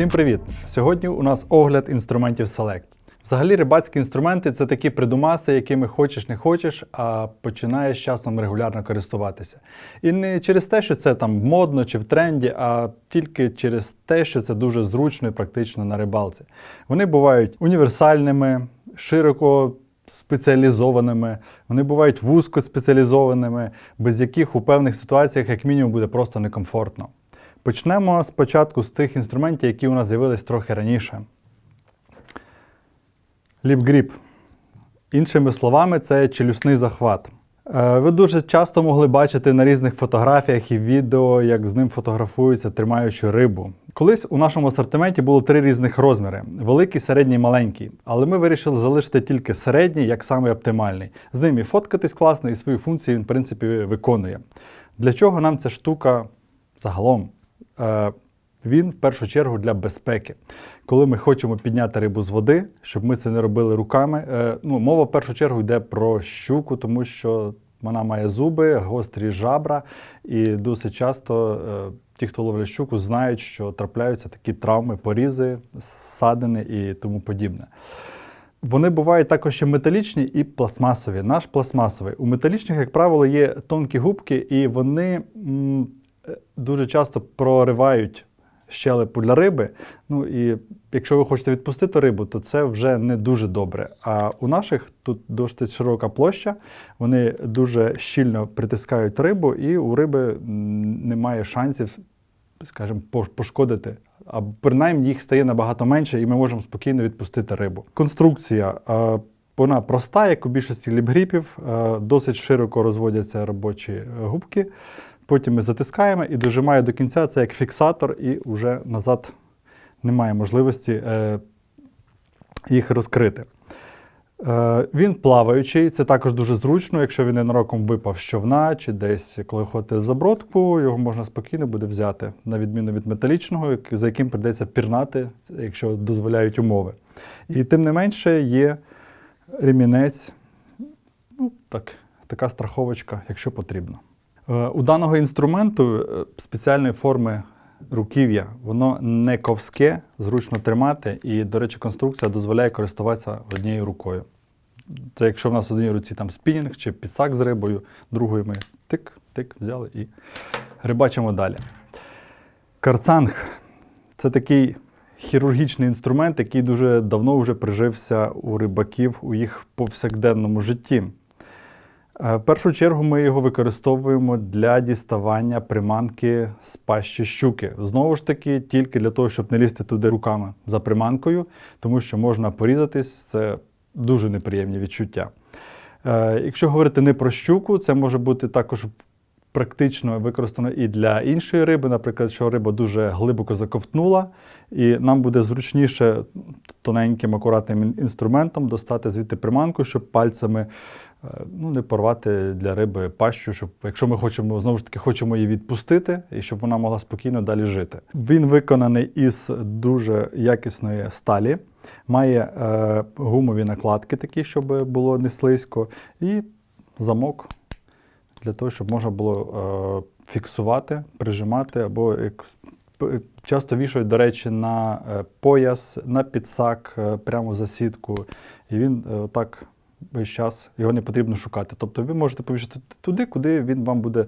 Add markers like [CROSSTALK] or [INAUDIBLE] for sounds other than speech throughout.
Всім привіт! Сьогодні у нас огляд інструментів Select. Взагалі, рибацькі інструменти це такі придумаси, якими хочеш не хочеш, а починаєш часом регулярно користуватися. І не через те, що це там модно чи в тренді, а тільки через те, що це дуже зручно і практично на рибалці. Вони бувають універсальними, широко спеціалізованими, вони бувають вузько спеціалізованими, без яких у певних ситуаціях, як мінімум, буде просто некомфортно. Почнемо спочатку з тих інструментів, які у нас з'явились трохи раніше. Ліпгріп. Іншими словами, це челюсний захват. Е, Ви дуже часто могли бачити на різних фотографіях і відео, як з ним фотографуються, тримаючи рибу. Колись у нашому асортименті було три різних розміри: великий, середній, маленький. Але ми вирішили залишити тільки середній, як самий оптимальний. З ним і фоткатись класно, і свої функції він, в принципі, виконує. Для чого нам ця штука загалом? Е, Він в першу чергу для безпеки. Коли ми хочемо підняти рибу з води, щоб ми це не робили руками. е, Ну, мова в першу чергу йде про щуку, тому що вона має зуби, гострі жабра, і досить часто е, ті, хто ловлять щуку, знають, що трапляються такі травми, порізи, ссадини і тому подібне. Вони бувають також і металічні і пластмасові. Наш пластмасовий. У металічних, як правило, є тонкі губки, і вони дуже часто проривають щелепу для риби. Ну і якщо ви хочете відпустити рибу, то це вже не дуже добре. А у наших тут досить широка площа, вони дуже щільно притискають рибу, і у риби немає шансів, скажімо, пошкодити. А принаймні їх стає набагато менше, і ми можемо спокійно відпустити рибу. Конструкція. е, Вона проста, як у більшості ліпгріпів, е, досить широко розводяться робочі е, губки. Потім ми затискаємо і дожимає до кінця це як фіксатор, і вже назад немає можливості е, їх розкрити. Е, Він плаваючий, це також дуже зручно, якщо він ненароком випав з човна чи десь, коли ходите в забродку, його можна спокійно буде взяти, на відміну від металічного, за яким прийдеться пірнати, якщо дозволяють умови. І тим не менше є ремінець, ну, так, така страховочка, якщо потрібно. Е, У даного інструменту е, спеціальної форми руків'я, воно не ковське, зручно тримати, і, до речі, конструкція дозволяє користуватися однією рукою. Це якщо в нас в одній руці там спінінг чи підсак з рибою, другою ми тик-тик взяли і рибачимо далі. Карцанг це такий хірургічний інструмент, який дуже давно вже прижився у рибаків у їх повсякденному житті. Е, В першу чергу ми його використовуємо для діставання приманки з пащі щуки. Знову ж таки, тільки для того, щоб не лізти туди руками за приманкою, тому що можна порізатись, це дуже неприємні відчуття. Е, Якщо говорити не про щуку, це може бути також практично використано і для іншої риби, наприклад, що риба дуже глибоко заковтнула, і нам буде зручніше тоненьким акуратним інструментом достати звідти приманку, щоб пальцями ну, не порвати для риби пащу, щоб якщо ми хочемо знову ж таки хочемо її відпустити, і щоб вона могла спокійно далі жити. Він виконаний із дуже якісної сталі, має е, гумові накладки такі, щоб було не слизько, і замок для того, щоб можна було е, фіксувати, прижимати або с- п- часто вішають, до речі, на е, пояс, на підсак, е, прямо за сітку. І він е, так весь час його не потрібно шукати. Тобто ви можете повішати туди, куди він вам буде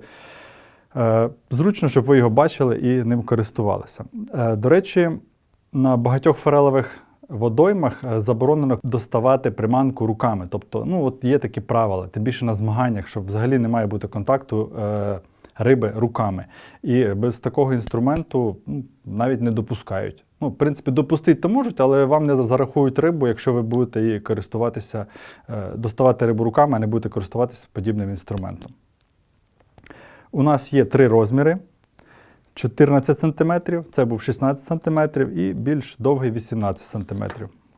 е, зручно, щоб ви його бачили і ним користувалися. Е, до речі, на багатьох форелевих водоймах е, заборонено доставати приманку руками. Тобто, ну от є такі правила, тим більше на змаганнях, що взагалі не має бути контакту е, риби руками. І без такого інструменту ну, навіть не допускають. Ну, в принципі, допустити то можуть, але вам не зарахують рибу, якщо ви будете її користуватися, е, доставати рибу руками, а не будете користуватися подібним інструментом. У нас є три розміри. 14 см, це був 16 см і більш довгий 18 см.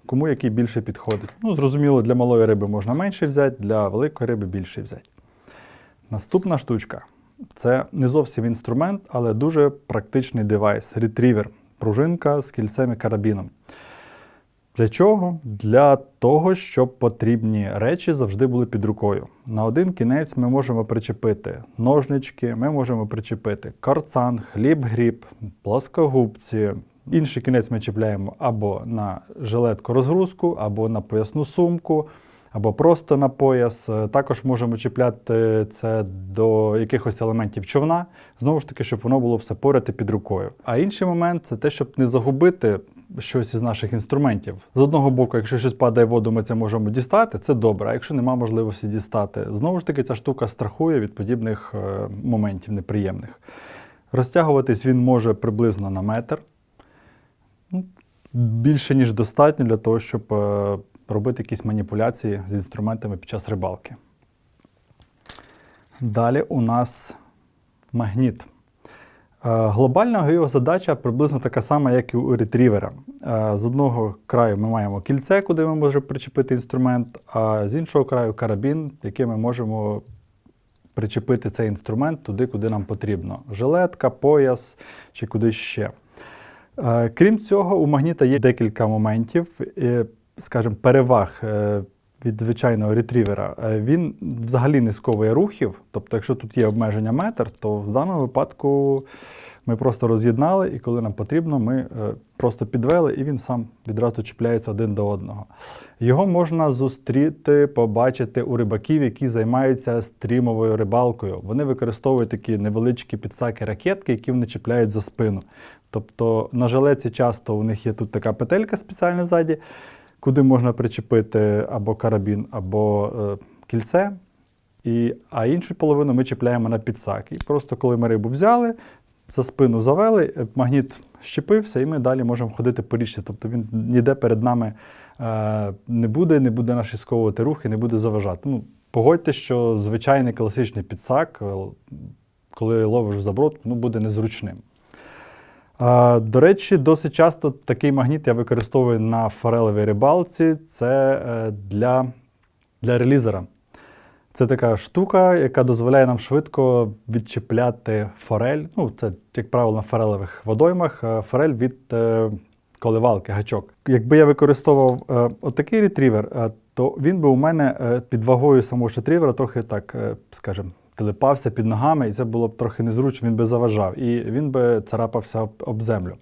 Кому який більше підходить. Ну, зрозуміло, для малої риби можна менше взяти, для великої риби більше взяти. Наступна штучка це не зовсім інструмент, але дуже практичний девайс ретрівер. Пружинка з кільцем і карабіном. Для чого? Для того, щоб потрібні речі завжди були під рукою. На один кінець ми можемо причепити ножнички, ми можемо причепити карцан, хліб-гріб, плоскогубці, Інший кінець ми чіпляємо або на жилетку розгрузку, або на поясну сумку, або просто на пояс. Е, Також можемо чіпляти це до якихось елементів човна, знову ж таки, щоб воно було все поряд і під рукою. А інший момент це те, щоб не загубити щось із наших інструментів. З одного боку, якщо щось падає в воду, ми це можемо дістати, це добре. А якщо немає можливості дістати, знову ж таки, ця штука страхує від подібних е, моментів неприємних. Розтягуватись він може приблизно на метр. Ну, Більше ніж достатньо для того, щоб е, робити якісь маніпуляції з інструментами під час рибалки. Далі у нас магніт. Е, Глобальна його задача приблизно така сама, як і у ретрівера. Е, З одного краю ми маємо кільце, куди ми можемо причепити інструмент, а з іншого краю карабін, яким ми можемо причепити цей інструмент туди, куди нам потрібно. Жилетка, пояс чи кудись ще. Е, Крім цього, у магніта є декілька моментів, скажімо, переваг е, від звичайного ретрівера. Е, Він взагалі не сковує рухів. Тобто, якщо тут є обмеження метр, то в даному випадку ми просто роз'єднали, і коли нам потрібно, ми е, просто підвели, і він сам відразу чіпляється один до одного. Його можна зустріти, побачити у рибаків, які займаються стрімовою рибалкою. Вони використовують такі невеличкі підсаки ракетки, які вони чіпляють за спину. Тобто на жилеці часто у них є тут така петелька спеціальна ззаді, куди можна причепити або карабін, або е, кільце. І, а іншу половину ми чіпляємо на підсак. І просто коли ми рибу взяли, за спину завели, е, магніт щепився, і ми далі можемо ходити по річці. Тобто він ніде перед нами е, не буде, не буде наші сковувати рухи, не буде заважати. Ну, погодьте, що звичайний класичний підсак, коли ловиш в заброд, ну, буде незручним. До речі, досить часто такий магніт я використовую на форелевій рибалці. Це е, для, для релізера. Це така штука, яка дозволяє нам швидко відчіпляти форель. Ну, це, як правило, на форелевих водоймах, е, форель від е, коливалки, гачок. Якби я використовував отакий ретрівер, то він би у мене під вагою самого ретрівера трохи так, скажімо, телепався під ногами, і це було б трохи незручно, він би заважав, і він би царапався об, землю.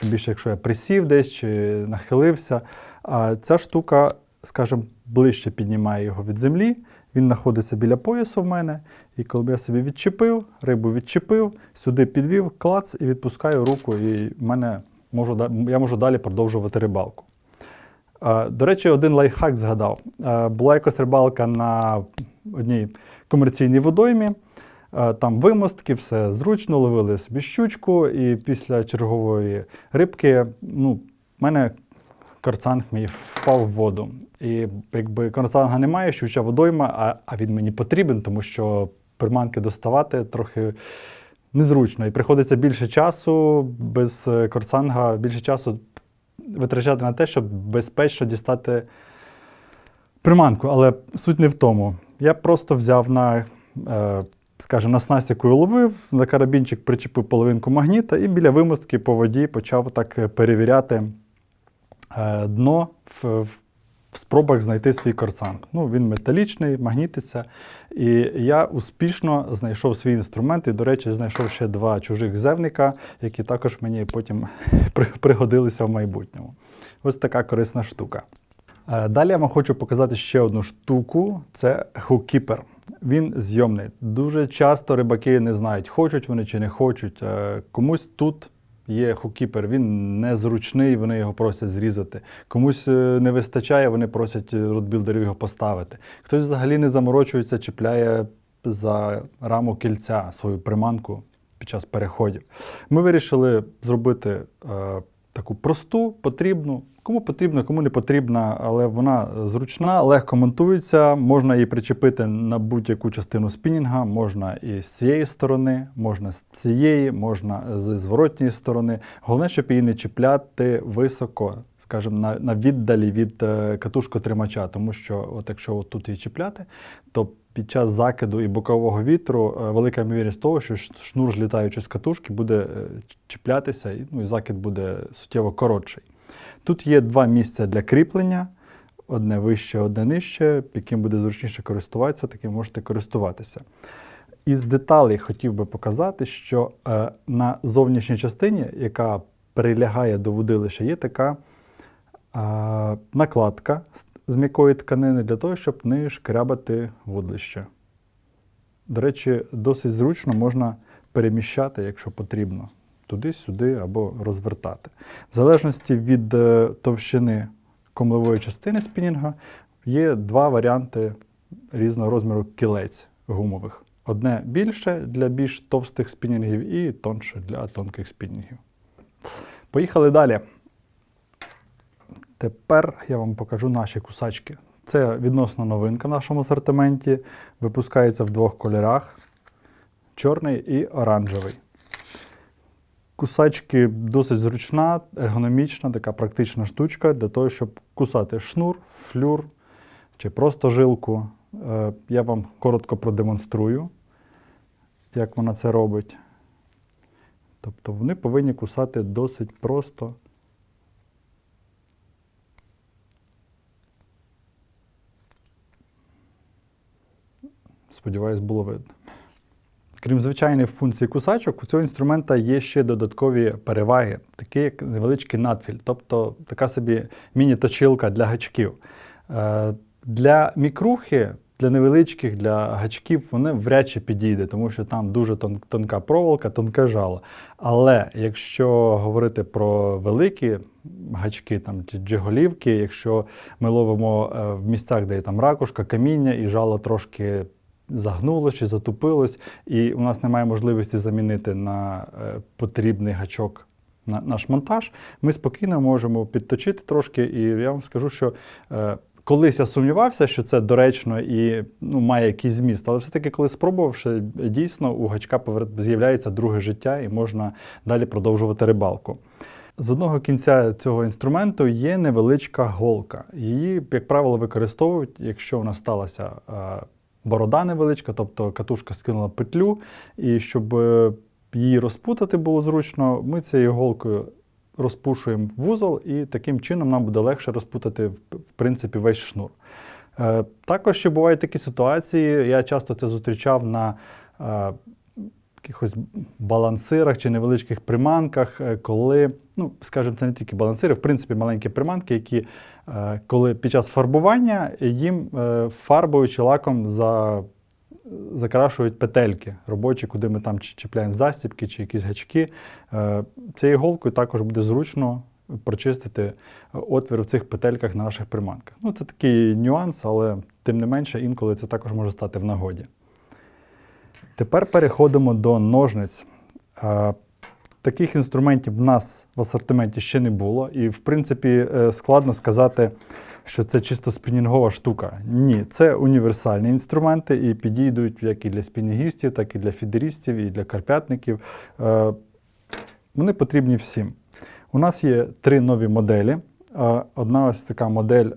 Тим більше, якщо я присів десь чи нахилився. А ця штука, скажімо, ближче піднімає його від землі. Він знаходиться біля поясу в мене. І коли б я собі відчепив, рибу відчепив, сюди підвів, клац і відпускаю руку, і мене можу, я можу далі продовжувати рибалку. До речі, один лайфхак згадав. Була якась рибалка на одній комерційній водоймі. Е, Там вимостки, все зручно, ловили собі щучку, і після чергової рибки, ну, в мене карцанг мій впав в воду. І якби карцанга немає, щуча водойма, а, а він мені потрібен, тому що приманки доставати трохи незручно. І приходиться більше часу без е, корсанга, більше часу витрачати на те, щоб безпечно дістати приманку. Але суть не в тому. Я просто взяв на, е, скажімо, на снасть, яку ловив, на карабінчик причепив половинку магніта і біля вимостки по воді почав так е, перевіряти е, дно в, в, спробах знайти свій корсанг. Ну, він металічний, магнітиться. І я успішно знайшов свій інструмент. І, до речі, знайшов ще два чужих зевника, які також мені потім [LAUGHS] пригодилися в майбутньому. Ось така корисна штука. Е, Далі я вам хочу показати ще одну штуку: це хуккіпер. Він зйомний. Дуже часто рибаки не знають, хочуть вони чи не хочуть. Е, Комусь тут є хуккіпер, він незручний, вони його просять зрізати. Комусь е, не вистачає, вони просять ротбілдерів його поставити. Хтось взагалі не заморочується, чіпляє за раму кільця свою приманку під час переходів. Ми вирішили зробити таку просту, потрібну. Кому потрібно, кому не потрібна, але вона зручна, легко монтується, можна її причепити на будь-яку частину спінінга, можна і з цієї сторони, можна з цієї, можна з зворотньої сторони. Головне, щоб її не чіпляти високо, скажімо, на, на віддалі від е, катушкотримача, тому що от якщо от тут її чіпляти, то під час закиду і бокового вітру е, велика ймовірність того, що шнур, злітаючи з катушки, буде е, чіплятися, і, ну, і закид буде суттєво коротший. Тут є два місця для кріплення: одне вище, одне нижче, яким буде зручніше користуватися, таким можете користуватися. Із деталей хотів би показати, що е, на зовнішній частині, яка прилягає до вудилища, є така накладка з- м'якої тканини для того, щоб не шкрябати вудлище. До речі, досить зручно можна переміщати, якщо потрібно, туди-сюди або розвертати. В залежності від е, товщини комлевої частини спінінга є два варіанти різного розміру кілець гумових. Одне більше для більш товстих спінінгів і тонше для тонких спінінгів. Поїхали далі. Тепер я вам покажу наші кусачки. Це відносно новинка в нашому асортименті. Випускається в двох кольорах: чорний і оранжевий. Кусачки досить зручна, ергономічна, така практична штучка для того, щоб кусати шнур, флюр чи просто жилку. Е, Я вам коротко продемонструю, як вона це робить. Тобто вони повинні кусати досить просто. Сподіваюсь, було видно. Крім звичайної функції кусачок, у цього інструмента є ще додаткові переваги, такі як невеличкий надфіль, тобто така собі міні-точилка для гачків. Е, Для мікрухи, для невеличких, для гачків вони вряд чи підійде, тому що там дуже тон- тонка проволока, тонке жало. Але якщо говорити про великі гачки, там джиголівки, якщо ми ловимо е, в місцях, де є там ракушка, каміння і жало трошки загнулось чи затупилось, і у нас немає можливості замінити на е, потрібний гачок на наш монтаж, ми спокійно можемо підточити трошки, і я вам скажу, що е, колись я сумнівався, що це доречно і ну, має якийсь зміст, але все-таки, коли спробувавши, дійсно у гачка з'являється друге життя і можна далі продовжувати рибалку. З одного кінця цього інструменту є невеличка голка. Її, як правило, використовують, якщо в нас сталася е, борода невеличка, тобто катушка скинула петлю, і щоб е, її розпутати було зручно, ми цією голкою розпушуємо вузол, і таким чином нам буде легше розпутати в принципі весь шнур. Е, Також ще бувають такі ситуації, я часто це зустрічав на е, якихось балансирах чи невеличких приманках, е, коли, ну, скажімо, це не тільки балансири, в принципі, маленькі приманки, які, е, коли під час фарбування їм е, фарбою чи лаком за, закрашують петельки робочі, куди ми там чіпляємо застібки чи якісь гачки. Цією голкою також буде зручно прочистити отвір в цих петельках на наших приманках. Ну, це такий нюанс, але тим не менше, інколи це також може стати в нагоді. Тепер переходимо до ножниць. Таких інструментів в нас в асортименті ще не було, і в принципі е, складно сказати, що це чисто спінінгова штука. Ні, це універсальні інструменти і підійдуть як і для спінінгістів, так і для фідерістів, і для карпятників. Е, Вони потрібні всім. У нас є три нові моделі. Одна ось така модель,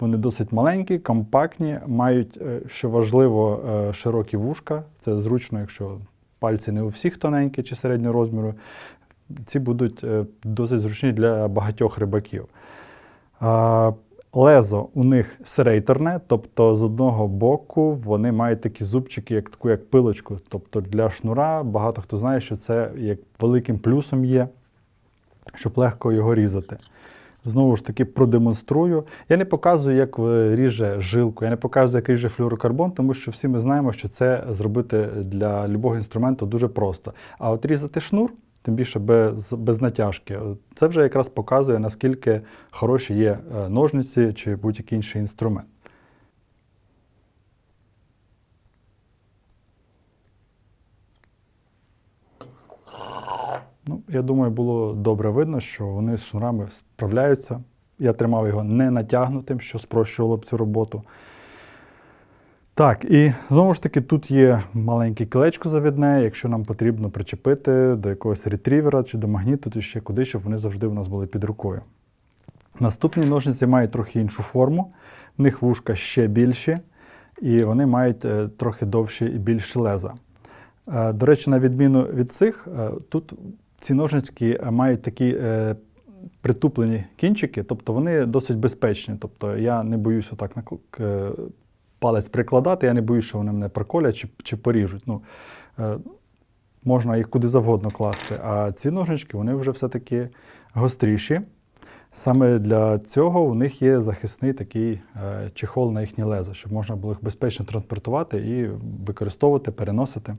вони досить маленькі, компактні, мають, е, що важливо, е, широкі вушка. Це зручно, якщо пальці не у всіх тоненькі чи середнього розміру. Ці будуть е, досить зручні для багатьох рибаків. Лезо у них серейторне, тобто з одного боку вони мають такі зубчики, як таку як пилочку. Тобто для шнура багато хто знає, що це як великим плюсом є, щоб легко його різати. Знову ж таки, продемонструю. Я не показую, як ріже жилку, я не показую, як ріже флюорокарбон, тому що всі ми знаємо, що це зробити для любого інструменту дуже просто. А от різати шнур, тим більше без, без натяжки, це вже якраз показує, наскільки хороші є е, ножниці чи будь-який інший інструмент. Ну, я думаю, було добре видно, що вони з шнурами справляються. Я тримав його не натягнутим, що спрощувало б цю роботу. Так, і знову ж таки, тут є маленьке кілечко завідне, якщо нам потрібно причепити до якогось ретрівера чи до магніту, то ще куди, щоб вони завжди у нас були під рукою. Наступні ножниці мають трохи іншу форму, в них вушка ще більші, і вони мають е, трохи довші і більші леза. Е, До речі, на відміну від цих, е, тут ці ножнички е, мають такі е, притуплені кінчики, тобто вони досить безпечні. Тобто я не боюся так накл- к- палець прикладати, я не боюся, що вони мене проколять чи, чи поріжуть. Ну, е, можна їх куди завгодно класти. А ці ножнички вони вже все-таки гостріші. Саме для цього у них є захисний такий е, чехол на їхні леза, щоб можна було їх безпечно транспортувати і використовувати, переносити.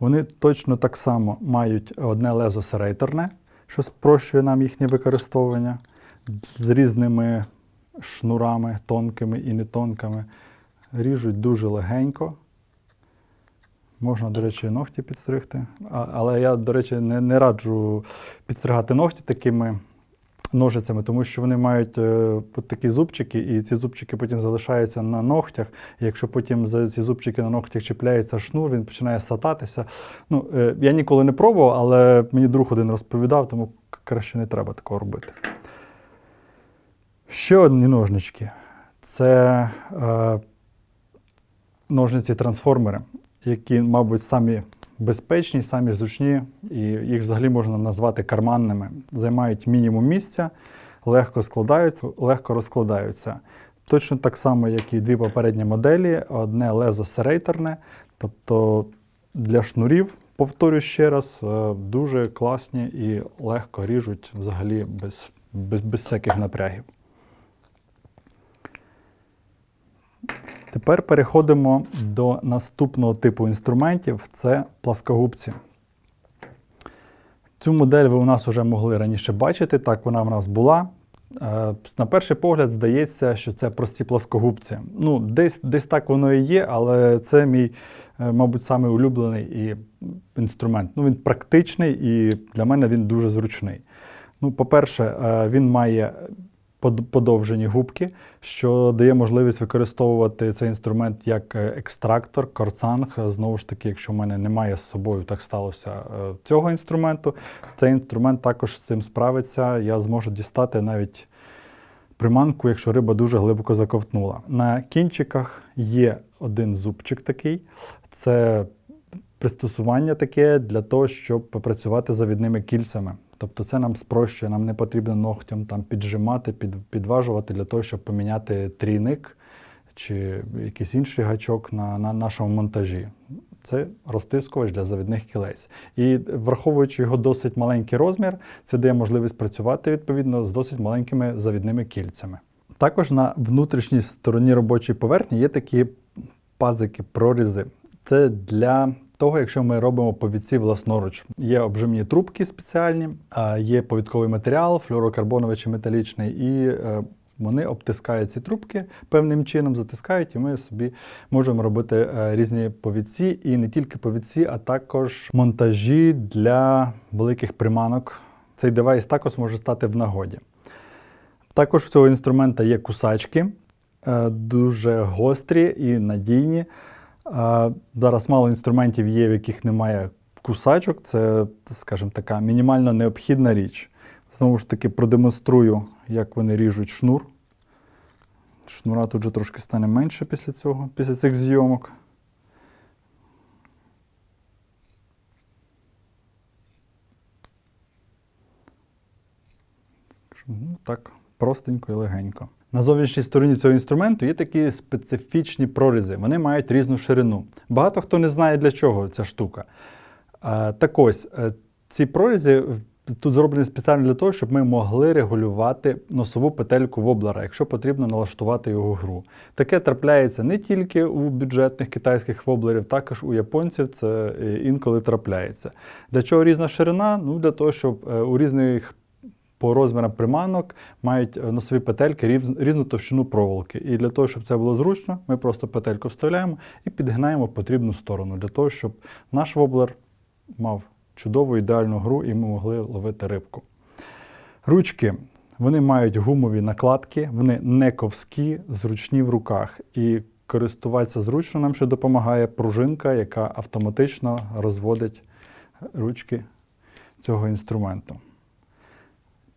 Вони точно так само мають одне лезо серейтерне, що спрощує нам їхнє використовування з різними шнурами, тонкими і нетонкими. Ріжуть дуже легенько. Можна, до речі, ногті підстригти. Але я, до речі, не, не раджу підстригати ногті такими ножицями, тому що вони мають е, от такі зубчики, і ці зубчики потім залишаються на ногтях. І якщо потім за ці зубчики на ногтях чіпляється шнур, він починає сататися. Ну, е, я ніколи не пробував, але мені друг один розповідав, тому краще не треба такого робити. Ще одні ножнички. Це е, ножниці-трансформери, які, мабуть, самі безпечні, самі зручні, і їх взагалі можна назвати карманними. Займають мінімум місця, легко складаються, легко розкладаються. Точно так само, як і дві попередні моделі, одне лезо серейторне, тобто для шнурів, повторюю ще раз, е, дуже класні і легко ріжуть взагалі без, без, без всяких напрягів. Тепер переходимо до наступного типу інструментів це пласкогубці. Цю модель ви у нас вже могли раніше бачити, так вона в нас була. Е, На перший погляд здається, що це прості пласкогубці. Ну, десь, десь так воно і є, але це мій, е, мабуть, самий улюблений і інструмент. Ну, він практичний і для мене він дуже зручний. Ну, по-перше, е, він має подовжені губки, що дає можливість використовувати цей інструмент як е, екстрактор, корцанг. Знову ж таки, якщо в мене немає з собою, так сталося е, цього інструменту, цей інструмент також з цим справиться. Я зможу дістати навіть приманку, якщо риба дуже глибоко заковтнула. На кінчиках є один зубчик такий. Це пристосування таке для того, щоб попрацювати завідними кільцями. Тобто це нам спрощує, нам не потрібно ногтем там піджимати, під, підважувати для того, щоб поміняти трійник чи якийсь інший гачок на, на нашому монтажі. Це розтискувач для завідних кілець. І враховуючи його досить маленький розмір, це дає можливість працювати відповідно з досить маленькими завідними кільцями. Також на внутрішній стороні робочої поверхні є такі пазики, прорізи. Це для того, якщо ми робимо повідці власноруч. Є обжимні трубки спеціальні, є повідковий матеріал, флюорокарбоновий чи металічний, і е, вони обтискають ці трубки певним чином, затискають, і ми собі можемо робити е, різні повідці, і не тільки повідці, а також монтажі для великих приманок. Цей девайс також може стати в нагоді. Також в цього інструмента є кусачки, е, дуже гострі і надійні. Зараз мало інструментів є, в яких немає кусачок. Це, скажімо, така мінімально необхідна річ. Знову ж таки, продемонструю, як вони ріжуть шнур. Шнура тут вже трошки стане менше після цього, після цих зйомок. Так, простенько і легенько. На зовнішній стороні цього інструменту є такі специфічні прорізи. Вони мають різну ширину. Багато хто не знає, для чого ця штука. Так ось, е, ці прорізи тут зроблені спеціально для того, щоб ми могли регулювати носову петельку воблера, якщо потрібно налаштувати його гру. Таке трапляється не тільки у бюджетних китайських воблерів, також у японців це е, інколи трапляється. Для чого різна ширина? Ну, для того, щоб е, у різних по розмірам приманок мають носові петельки різ- різну товщину проволоки. І для того, щоб це було зручно, ми просто петельку вставляємо і підгинаємо потрібну сторону, для того, щоб наш воблер мав чудову ідеальну гру і ми могли ловити рибку. Ручки. Вони мають гумові накладки, вони не ковські, зручні в руках. І користуватися зручно нам ще допомагає пружинка, яка автоматично розводить ручки цього інструменту.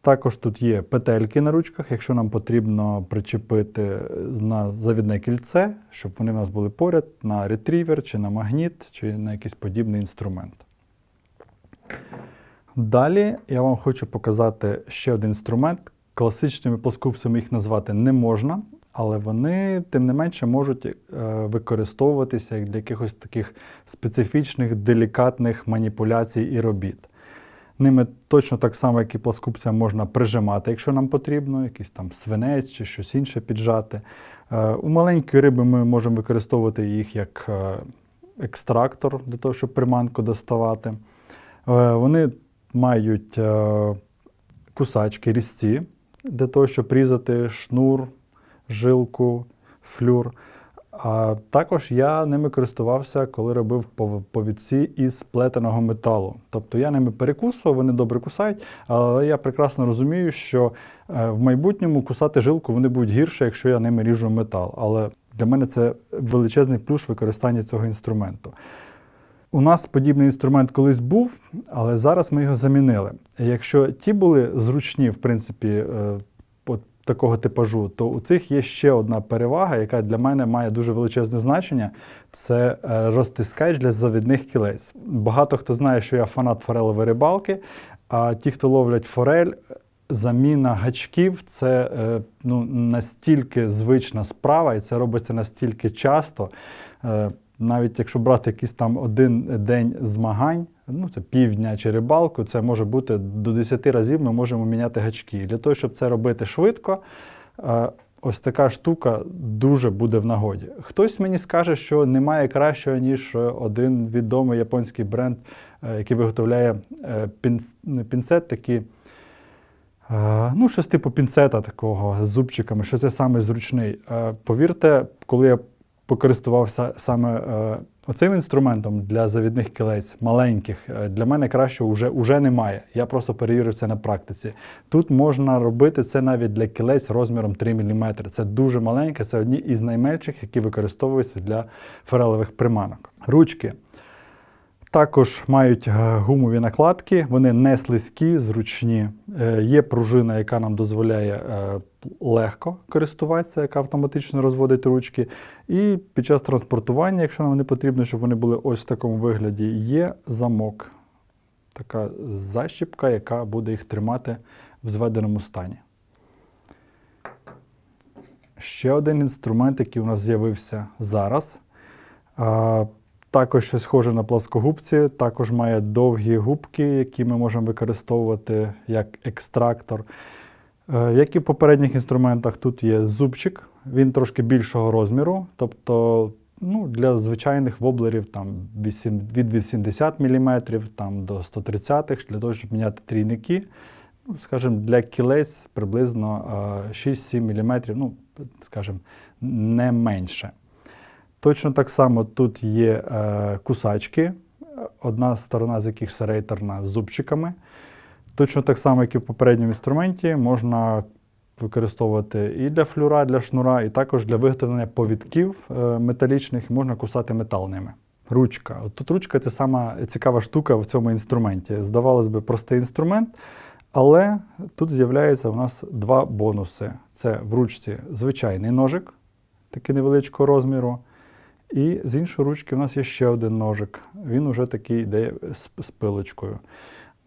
Також тут є петельки на ручках, якщо нам потрібно причепити на завідне кільце, щоб вони в нас були поряд на ретрівер, чи на магніт, чи на якийсь подібний інструмент. Далі я вам хочу показати ще один інструмент. Класичними плоскопцями їх назвати не можна, але вони, тим не менше, можуть е, використовуватися як для якихось таких специфічних, делікатних маніпуляцій і робіт. Ними точно так само, як і пласкупцям, можна прижимати, якщо нам потрібно, якийсь там свинець чи щось інше піджати. Е, У маленької риби ми можемо використовувати їх як е, екстрактор для того, щоб приманку доставати. Е, Вони мають кусачки, різці для того, щоб різати шнур, жилку, флюр. А також я ними користувався, коли робив повідці із плетеного металу. Тобто я ними перекусував, вони добре кусають, але я прекрасно розумію, що е, в майбутньому кусати жилку вони будуть гірше, якщо я ними ріжу метал. Але для мене це величезний плюс використання цього інструменту. У нас подібний інструмент колись був, але зараз ми його замінили. Якщо ті були зручні, в принципі, е, такого типажу, то у цих є ще одна перевага, яка для мене має дуже величезне значення. Це е, розтискач для завідних кілець. Багато хто знає, що я фанат форелевої рибалки, а ті, хто ловлять форель, заміна гачків це е, ну, настільки звична справа, і це робиться настільки часто. Навіть якщо брати якийсь там один день змагань, ну це півдня чи рибалку, це може бути до 10 разів ми можемо міняти гачки. Для того, щоб це робити швидко, е, ось така штука дуже буде в нагоді. Хтось мені скаже, що немає кращого, ніж е, один відомий японський бренд, е, який виготовляє пінцет, такі. Ну, щось типу пінцета такого з зубчиками, що це саме зручний. Повірте, коли я покористувався саме е, оцим інструментом для завідних кілець, маленьких, е, для мене кращого вже, вже немає. Я просто перевірив це на практиці. Тут можна робити це навіть для кілець розміром 3 мм. Це дуже маленьке, це одні із найменших, які використовуються для форелевих приманок. Ручки. Також мають е, гумові накладки, вони не слизькі, зручні. Е, Є пружина, яка нам дозволяє легко користуватися, яка автоматично розводить ручки. І під час транспортування, якщо нам не потрібно, щоб вони були ось в такому вигляді, є замок. Така защіпка, яка буде їх тримати в зведеному стані. Ще один інструмент, який у нас з'явився зараз. Також щось схоже на пласкогубці, також має довгі губки, які ми можемо використовувати як екстрактор. Е, Як і в попередніх інструментах, тут є зубчик, він трошки більшого розміру, тобто ну, для звичайних воблерів там, вісім- від 80 мм там, до 130 для того, щоб міняти трійники. Ну, скажімо, для кілець приблизно е, 6-7 мм, ну, скажімо, не менше. Точно так само тут є е, кусачки, одна сторона з яких серейторна з зубчиками. Точно так само, як і в попередньому інструменті, можна використовувати і для флюра, для шнура, і також для виготовлення повідків е, металічних, можна кусати метал ними. Ручка. От тут ручка це сама цікава штука в цьому інструменті. Здавалось би, простий інструмент, але тут з'являється у нас два бонуси: це в ручці звичайний ножик, такий невеличкого розміру. І з іншої ручки у нас є ще один ножик. Він уже такий йде з пилочкою.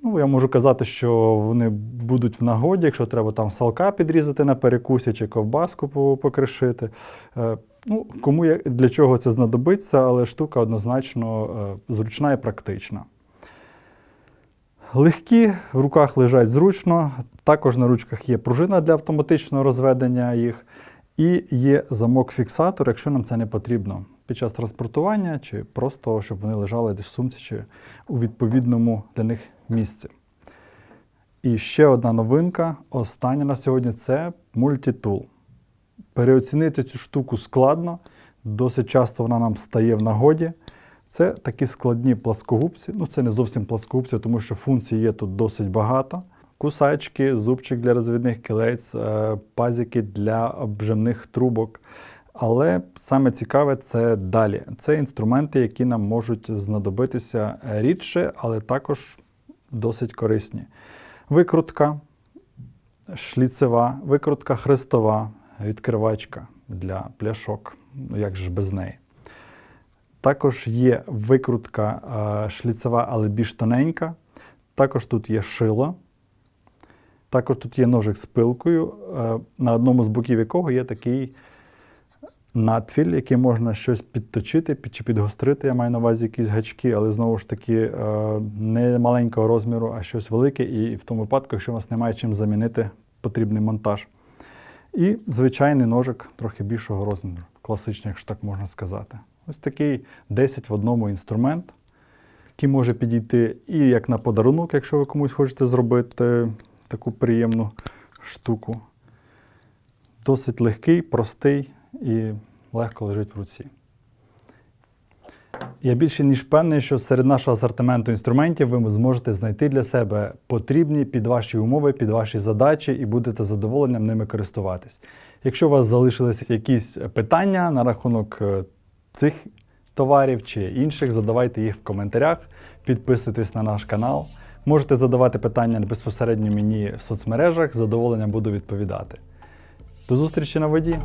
Ну, я можу казати, що вони будуть в нагоді, якщо треба там салка підрізати на перекусі чи ковбаску покришити. Е, Ну, кому я- для чого це знадобиться, але штука однозначно е, зручна і практична. Легкі, в руках лежать зручно. Також на ручках є пружина для автоматичного розведення їх. І є замок-фіксатор, якщо нам це не потрібно під час транспортування, чи просто щоб вони лежали десь в сумці чи у відповідному для них місці. І ще одна новинка, остання на сьогодні це мультитул. Переоцінити цю штуку складно, досить часто вона нам стає в нагоді. Це такі складні пласкогубці. Ну, це не зовсім пласкогубці, тому що функцій є тут досить багато. Кусачки, зубчик для розвідних кілець, е, пазики для обжимних трубок. Але саме цікаве це далі. Це інструменти, які нам можуть знадобитися рідше, але також досить корисні. Викрутка, шліцева, викрутка хрестова, відкривачка для пляшок. Як же без неї? Також є викрутка е, шліцева, але більш тоненька. Також тут є шило. Також тут є ножик з пилкою, е, на одному з боків якого є такий надфіль, який можна щось підточити чи підгострити. Я маю на увазі якісь гачки, але знову ж таки е, не маленького розміру, а щось велике. І в тому випадку, якщо у вас немає чим замінити потрібний монтаж. І звичайний ножик трохи більшого розміру, класичний, якщо так можна сказати. Ось такий 10 в одному інструмент, який може підійти і як на подарунок, якщо ви комусь хочете зробити таку приємну штуку. Досить легкий, простий і легко лежить в руці. Я більше ніж впевнений, що серед нашого асортименту інструментів ви зможете знайти для себе потрібні під ваші умови, під ваші задачі і будете задоволенням ними користуватись. Якщо у вас залишилися якісь питання на рахунок е, цих товарів чи інших, задавайте їх в коментарях, підписуйтесь на наш канал. Можете задавати питання безпосередньо мені в соцмережах, з задоволенням буду відповідати. До зустрічі на воді!